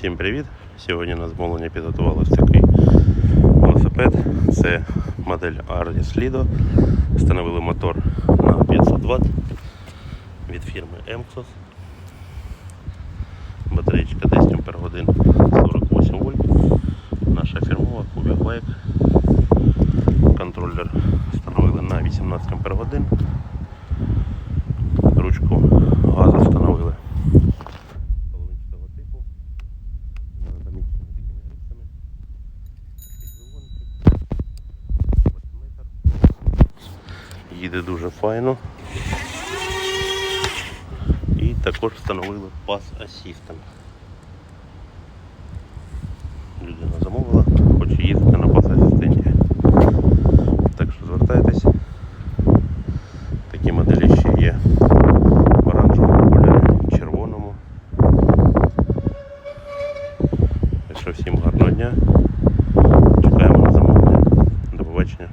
Всім привіт! Сьогодні на замовлення підготували ось такий велосипед. Це модель Ardis Lido. Встановили мотор на 500 Вт від фірми Emxos. Батареєчка 10 Ах 48 вольт. Наша фірмова Cubic Bike. Контролер встановили на 18 Ах. їде дуже файно. І також встановили пас асістом. Людина замовила, хоче їздити на пас асистенті. Так що звертайтесь. Такі моделі ще є в оранжевому кольорі, червоному. Так що всім гарного дня. Чекаємо на замовлення. До побачення.